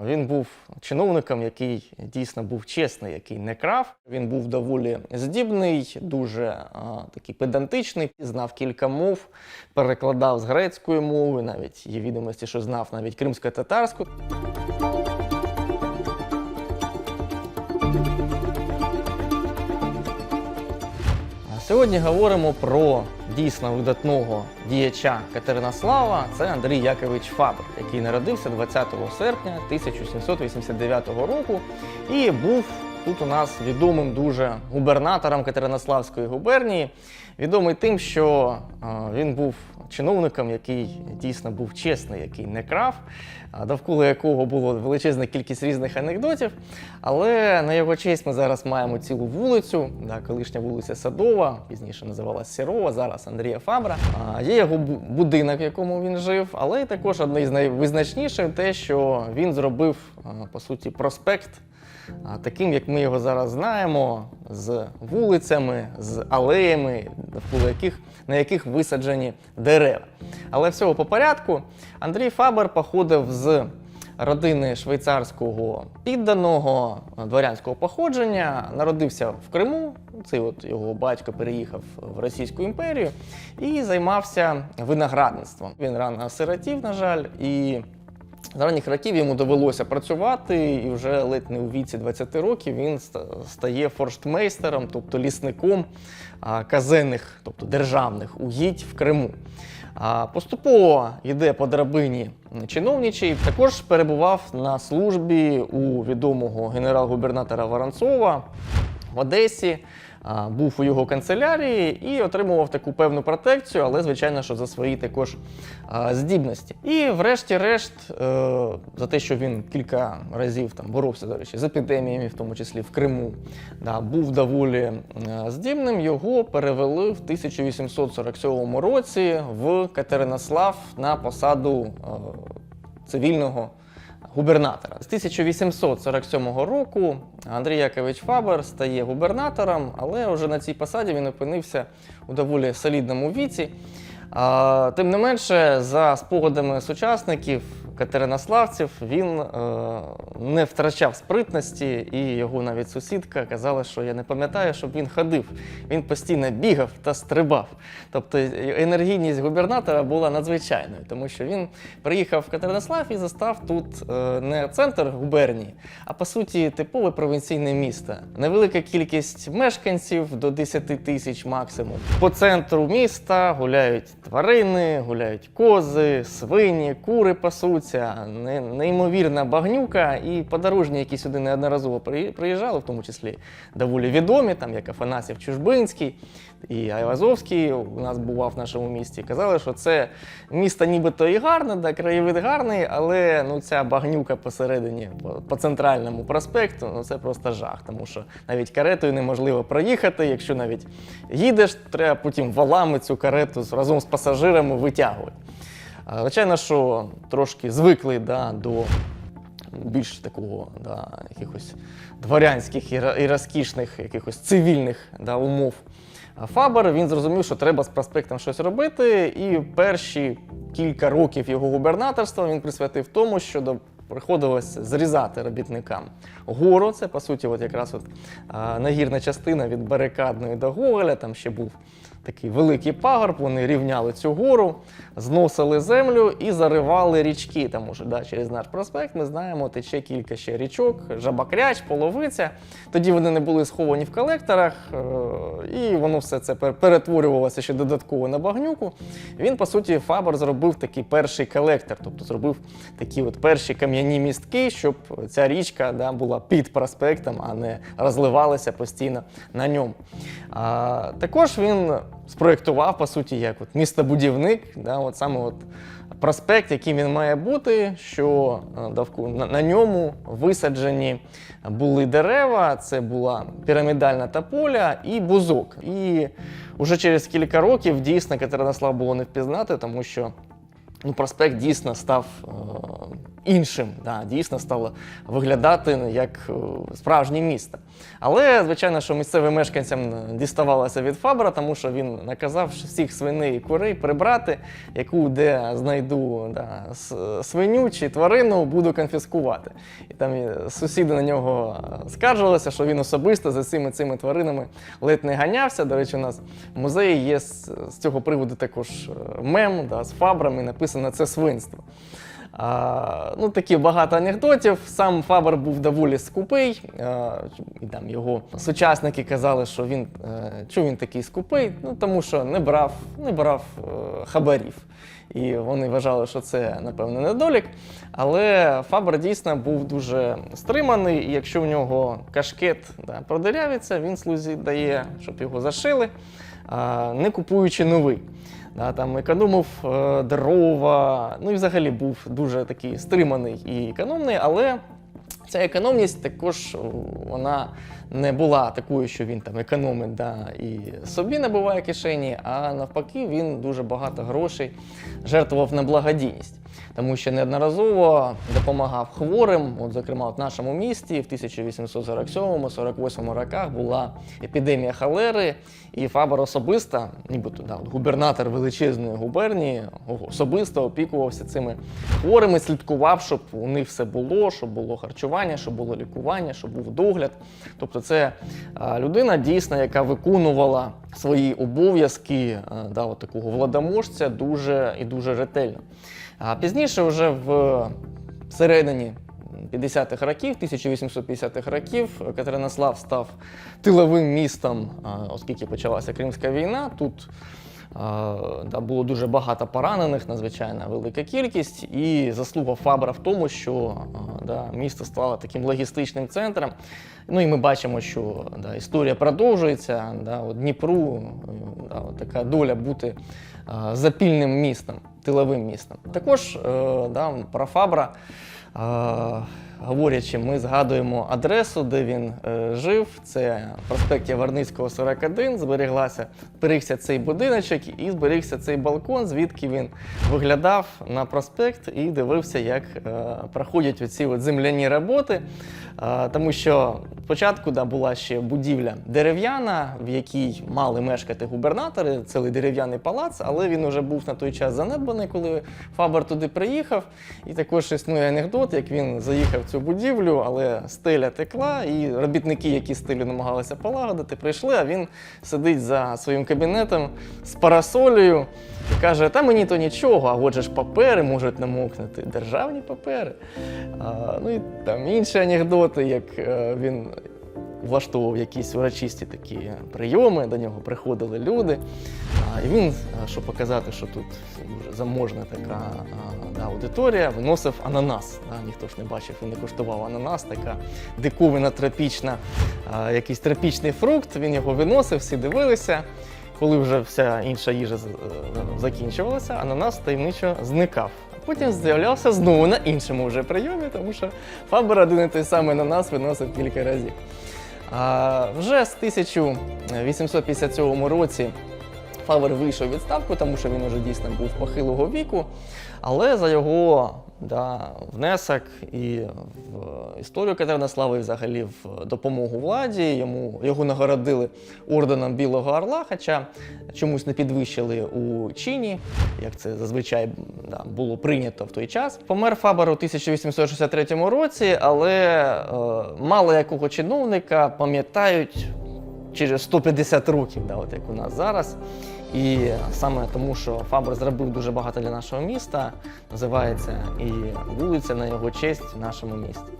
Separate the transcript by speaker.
Speaker 1: Він був чиновником, який дійсно був чесний, який не крав. Він був доволі здібний, дуже а, такий педантичний, знав кілька мов, перекладав з грецької мови, навіть є відомості, що знав навіть кримсько-татарську. Сьогодні говоримо про дійсно видатного діяча Катеринослава. Це Андрій Якович Фабр, який народився 20 серпня 1789 року і був тут у нас відомим дуже губернатором Катеринославської губернії. Відомий тим, що е, він був чиновником, який дійсно був чесний, який не крав, довкола якого було величезна кількість різних анекдотів. Але на його честь ми зараз маємо цілу вулицю, да, колишня вулиця Садова, пізніше називалась Сірова, зараз Андрія Фабра. Є його будинок, в якому він жив, але також одне з найвизначніших те, що він зробив по суті проспект таким, як ми його зараз знаємо, з вулицями, з алеями, навколо яких, на яких висаджені дерева. Але всього по порядку. Андрій Фабер походив з родини швейцарського підданого е, дворянського походження, народився в Криму. Цей от його батько переїхав в Російську імперію і займався виноградництвом. Він рано осиротів, на жаль, і з ранніх років йому довелося працювати, і вже ледь не у віці 20 років він стає форштмейстером, тобто лісником казенних, тобто державних угідь в Криму. Поступово йде по драбині чиновничий. Також перебував на службі у відомого генерал-губернатора Воронцова в Одесі. Був у його канцелярії і отримував таку певну протекцію, але звичайно, що за свої також здібності. І, врешті-решт, е, за те, що він кілька разів там боровся до речі, з епідеміями, в тому числі в Криму, да, був доволі е, здібним. Його перевели в 1847 році в Катеринослав на посаду е, цивільного губернатора. З 1847 року Андрій Якович Фабер стає губернатором, але вже на цій посаді він опинився у доволі солідному віці. Тим не менше, за спогадами сучасників, катеринославців, він е, не втрачав спритності, і його навіть сусідка казала, що я не пам'ятаю, щоб він ходив. Він постійно бігав та стрибав. Тобто енергійність губернатора була надзвичайною, тому що він приїхав в Катеринослав і застав тут е, не центр губернії, а по суті типове провінційне місто. Невелика кількість мешканців до 10 тисяч максимум. По центру міста гуляють тварини, гуляють кози, свині, кури пасуться, не- неймовірна багнюка. І подорожні, які сюди неодноразово приїжджали, в тому числі доволі відомі, там як Афанасів Чужбинський і Айвазовський у нас бував в нашому місті. Казали, що це місто нібито і гарне, да, краєвид гарний, але ну, ця багнюка посередині, по, по центральному проспекту, ну це просто жах, тому що навіть каретою неможливо проїхати. Якщо навіть їдеш, треба потім валами цю карету разом з пасажирами витягувати. Звичайно, що трошки звикли да, до більш такого да, якихось дворянських і, розкішних, якихось цивільних да, умов. Фабер він зрозумів, що треба з проспектом щось робити, і перші кілька років його губернаторства він присвятив тому, що до приходилось зрізати робітникам гору. Це по суті, от якраз от, а, нагірна частина від барикадної до Гоголя. Там ще був такий великий пагорб. Вони рівняли цю гору, зносили землю і заривали річки. Тому що да, через наш проспект ми знаємо, тече кілька ще річок, жабакряч, половиця. Тоді вони не були сховані в колекторах, е, і воно все це перетворювалося ще додатково на багнюку. Він, по суті, Фабер зробив такий перший колектор, тобто зробив такі от перші кам'яні містки, щоб ця річка да, була під проспектом, а не розливалася постійно на ньому. А, також він спроєктував, по суті, як от містобудівник, да, от саме от проспект, яким він має бути, що е, на, на ньому висаджені були дерева, це була пірамідальна тополя і бузок. І вже через кілька років дійсно Катеринослав було не впізнати, тому що ну, проспект дійсно став е, іншим. Да, дійсно стало виглядати як е, справжнє місто. Але, звичайно, що місцевим мешканцям діставалося від Фабра, тому що він наказав всіх свиней і курей прибрати, яку де знайду да, свиню чи тварину, буду конфіскувати. І там сусіди на нього е, скаржилися, що він особисто за цими цими тваринами ледь не ганявся. До речі, у нас в музеї є з, цього приводу також е, мем да, з фабрами, написано це свинство. А, ну, такі багато анекдотів. Сам Фабер був доволі скупий. А, там його сучасники казали, що він е, чому він такий скупий? Ну тому що не брав, не брав е, хабарів. І вони вважали, що це, напевно, недолік. Але Фабер дійсно був дуже стриманий, і якщо в нього кашкет да, продирявиться, він слузі дає, щоб його зашили, не купуючи новий. Да, там економив е, дрова, ну і взагалі був дуже такий стриманий і економний, але ця економність також вона не була такою, що він там економить да, і собі набиває кишені, а навпаки, він дуже багато грошей жертвував на благодійність. Тому що неодноразово допомагав хворим. От, зокрема, в нашому місті в 1847-48 роках була епідемія холери, і Фабер особисто, нібито да, губернатор величезної губернії, особисто опікувався цими хворими, слідкував, щоб у них все було, щоб було харчування, щоб було лікування, щоб був догляд. Тобто, це людина дійсно, яка виконувала свої обов'язки а, да, от такого владоможця дуже і дуже ретельно. А пізніше, вже в середині 50-х років, 1850-х років, Катеринослав став тиловим містом, оскільки почалася Кримська війна. Тут да, було дуже багато поранених, надзвичайно велика кількість, і заслуга Фабра в тому, що да, місто стало таким логістичним центром. Ну і ми бачимо, що да, історія продовжується. Да, от Дніпру е, да, от така доля бути запільним містом, тиловим містом. Також е, да, про Фабра. А, Говорячи, ми згадуємо адресу, де він е, жив. Це проспект Яворницького, 41. Зберіглася, зберігся цей будиночок і зберігся цей балкон, звідки він виглядав на проспект і дивився, як е, проходять оці от земляні роботи. Е, тому що спочатку да, була ще будівля дерев'яна, в якій мали мешкати губернатори, цілий дерев'яний палац, але він вже був на той час занедбаний, коли Фабер туди приїхав. І також існує анекдот, як він заїхав цю будівлю, але стеля текла, і робітники, які стелю намагалися полагодити, прийшли, а він сидить за своїм кабінетом з парасолею і каже: Та мені то нічого, а отже ж папери можуть намокнути, державні папери. А, ну і там інші анекдоти, як е, він влаштовував якісь урочисті такі прийоми, до нього приходили люди. І він, щоб показати, що тут дуже заможна така да, аудиторія, виносив ананас. Да, ніхто ж не бачив і не куштував ананас, така диковина тропічна, якийсь тропічний фрукт. Він його виносив, всі дивилися. Коли вже вся інша їжа е, закінчувалася, ананас таємничо зникав. Потім з'являвся знову на іншому вже прийомі, тому що Фабер один і той самий ананас виносив кілька разів. А вже з 1857 році Фавер вийшов відставку, тому що він уже дійсно був похилого віку. Але за його да, внесок і в історію Катеринослави, і взагалі в допомогу владі, йому, його нагородили орденом Білого Орла, хоча чомусь не підвищили у чині, як це зазвичай да, було прийнято в той час. Помер Фабер у 1863 році, але е, мало якого чиновника пам'ятають через 150 років, да, от як у нас зараз. І саме тому, що Фабр зробив дуже багато для нашого міста, називається і вулиця на його честь в нашому місті.